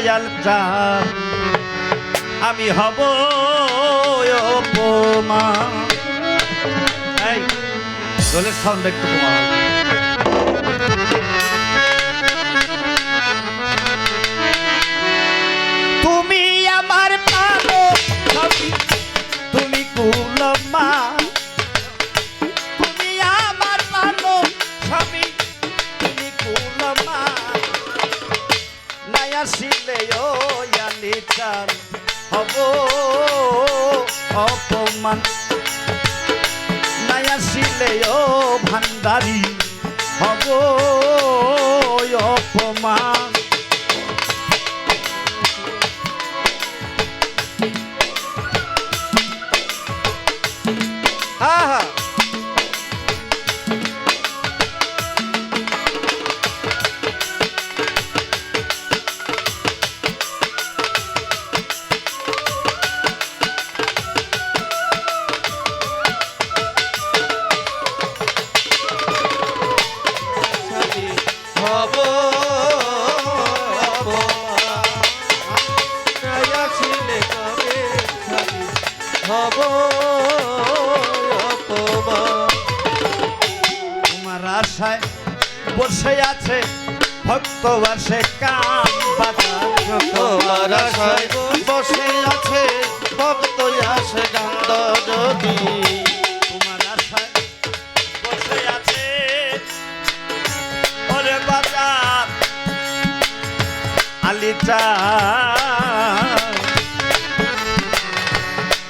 দয়াল চান আমি হব অপমা এই দোলের সাউন্ড একটু কমা হব অপমান। নায়াসিলে ও ভান্ডারি হব অপমান। হব তোমার আশায় বসে আছে ভক্ত বাসে পাতা তোমার আশায় বসে আছে ভক্ত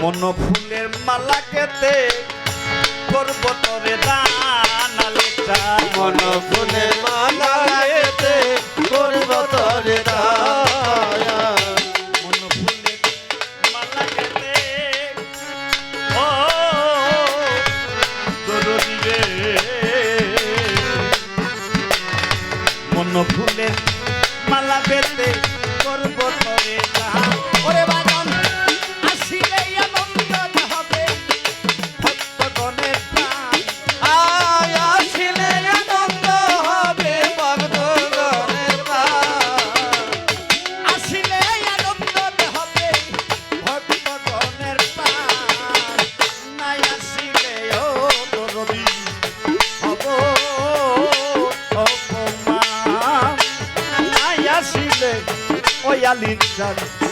মন ফুলের মালা কেতে করব তরে দান আলেটা মন ফুলের মালা শালীন জান।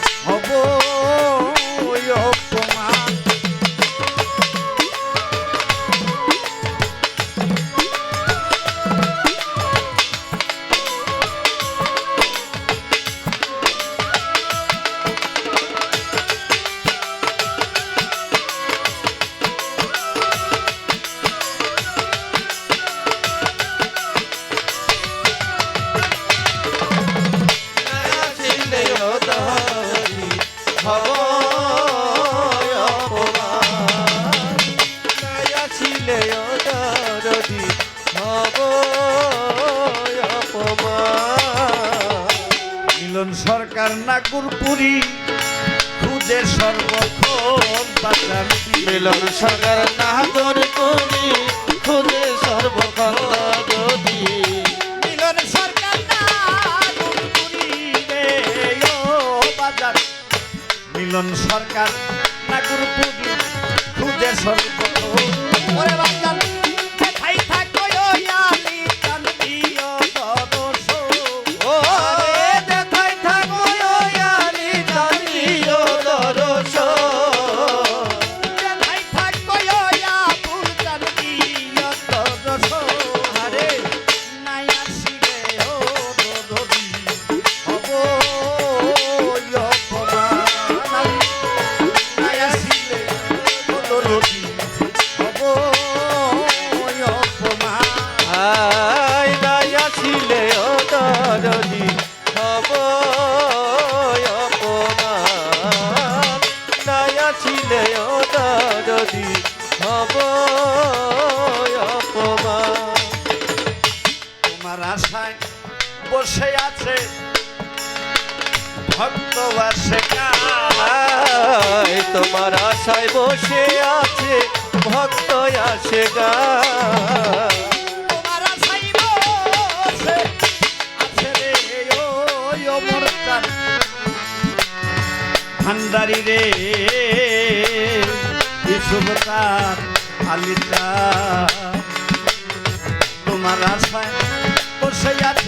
সরকার নাগুরপুরি খুদে সর্বক্ষণ বাজার মিলন সরকার নাগর করি খুদে সর্বকাল যদি। মিলন সরকার নাগুরপুরি রে ও বাজার। মিলন সরকার খুদে সর্বক্ষণ ভক্ত আই তোমার আশায় বসে আছে, ভক্ত প্রাণ। ভান্ডারি রে বিশুভতার আলিতা। তোমার আশায় বসে আছে